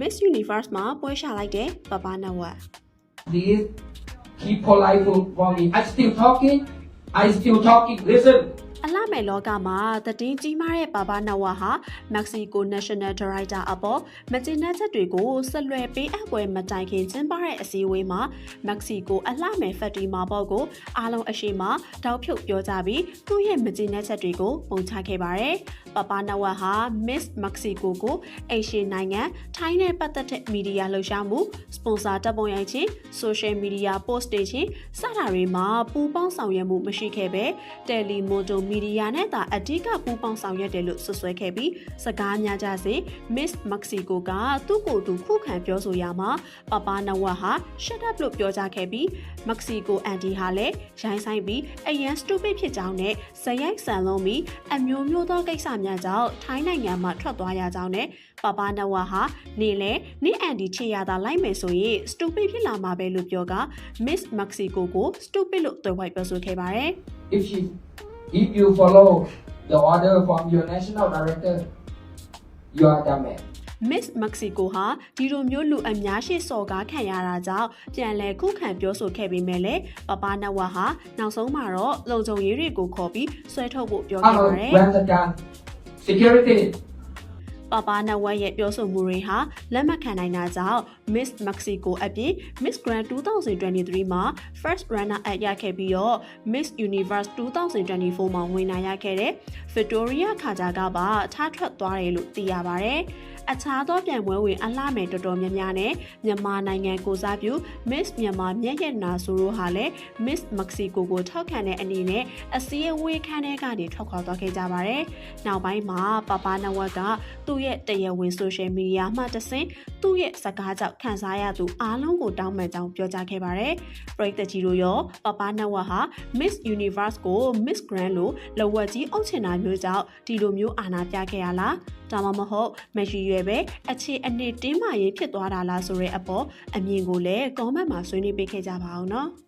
Miss Universe မှာပွဲရှာလိုက်တဲ့ပပနဝတ် Please keep polite for, for me. I still talking. I still talking. Listen. အလှမဲ့လောကမှာတည်င်းကြီးမားတဲ့ပါပါနဝါဟာမက္ကဆီကို National Director အပေါ်မကျေနပ်ချက်တွေကိုဆက်လွယ်ပေးအပ်ပွဲမတိုင်ခင်ကျင်းပတဲ့အစည်းအဝေးမှာမက္ကဆီကိုအလှမဲ့ဖက်တီမာဘော့ကိုအားလုံးအရှိမတောက်ဖြုတ်ပြောကြပြီးသူ့ရဲ့မကျေနပ်ချက်တွေကိုပုံချခဲ့ပါတယ်။ပပနဝါဟာ Miss Mexico ကိုအိရှန်နိုင်ငံထိုင်းနဲ့ပတ်သက်တဲ့မီဒီယာလှုပ်ရှားမှုစပွန်ဆာတပ်ပုံရိုက်ခြင်း social media post တွေချင်းစတာတွေမှာပူးပေါင်းဆောင်ရွက်မှုမရှိခဲ့ပဲ Telemoto မီဒီယာနဲ့သာအဓိကပူးပေါင်းဆောင်ရွက်တယ်လို့ဆွဆွဲခဲ့ပြီးစကားများကြစေ Miss Mexico ကသူ့ကိုယ်သူခုခံပြောဆိုရမှာပပနဝတ်ဟာ shut up လို့ပြောကြားခဲ့ပြီး Mexico Andy ဟာလည်းရိုင်းဆိုင်ပြီးအရန် stupid ဖြစ်ကြောင်းနဲ့ဇယိုက်ဆန်လုံးပြီးအမျိုးမျိုးသောကိစ္စများကြောင့်ထိုင်းနိုင်ငံမှာထွက်သွားရကြောင်းနဲ့ပပနဝတ်ဟာနေလေနေအန်ဒီချေရတာလိုက်မယ်ဆိုရင် stupid ဖြစ်လာမှာပဲလို့ပြောက Miss Mexico ကို stupid လို့သွယ်ဝိုက်ပြောဆိုခဲ့ပါတယ် If she, if you follow the order from your national director, you are the man. Miss Mexico ဟာဒီလိုမျိုးလူအများရှိစော်ကားခံရတာကြောင့်ပြန်လည်ခုခံပြောဆိုခဲ့ပေမဲ့လည်းပပနဝဟာနောက်ဆုံးမှာတော့လုံခြုံရေးတွေကိုခေါ်ပြီးဆွဲထုတ်ဖို့ပြောခဲ့ Hello, ပါတယ် grab the gun. Security. ပပနဝရဲ့ပြောဆိုမှုတွေဟာလက်မခံနိုင်တာကြောင့် Miss Mexico အပြင် Miss Grand 2023မှာ First Runner Up ရခဲ့ပြီးတော့ Miss Universe 2024မှာဝင်နိုင်ရခဲ့တဲ့ Victoria ခါဂျာကပါထားထွက်သွားတယ်လို့သိရပါတယ်။ အခြားသောပြိုင်ပွဲဝင်အလှမယ်တော်တော်များများနဲ့မြန်မာနိုင်ငံကိုစားပြု Miss မြန်မာမျက်ရည်နာဆိုတို့ဟာလည်း Miss Mexico ကိုထောက်ခံတဲ့အနေနဲ့အစည်းအဝေးခန်းထဲကနေထွက်ခွာသွားခဲ့ကြပါတယ်။နောက်ပိုင်းမှာပပနဝကသူ့ရဲ့တရားဝင် social media မှတဆင့်သူ့ရဲ့စကားကြောင့်ခံစားရသူအားလုံးကိုတောင်းပန်ကြောင်းပြောကြားခဲ့ပါတယ်။ပရိသတ်ကြီးတို့ရောပပနဝဟာ Miss Universe ကို Miss Grand လို့လဝက်ကြီးအုပ်ချင်တာမျိုးကြောင့်ဒီလိုမျိုးအာဏာပြခဲ့ရလား။ ဒါမှမဟုတ်မရှိရွယ်ပဲအခြေအနေတင်းမာရေးဖြစ်သွားတာလားဆိုတဲ့အပေါ်အမြင်ကိုလည်း comment မှာဆွေးနွေးပေးခဲ့ကြပါအောင်နော်။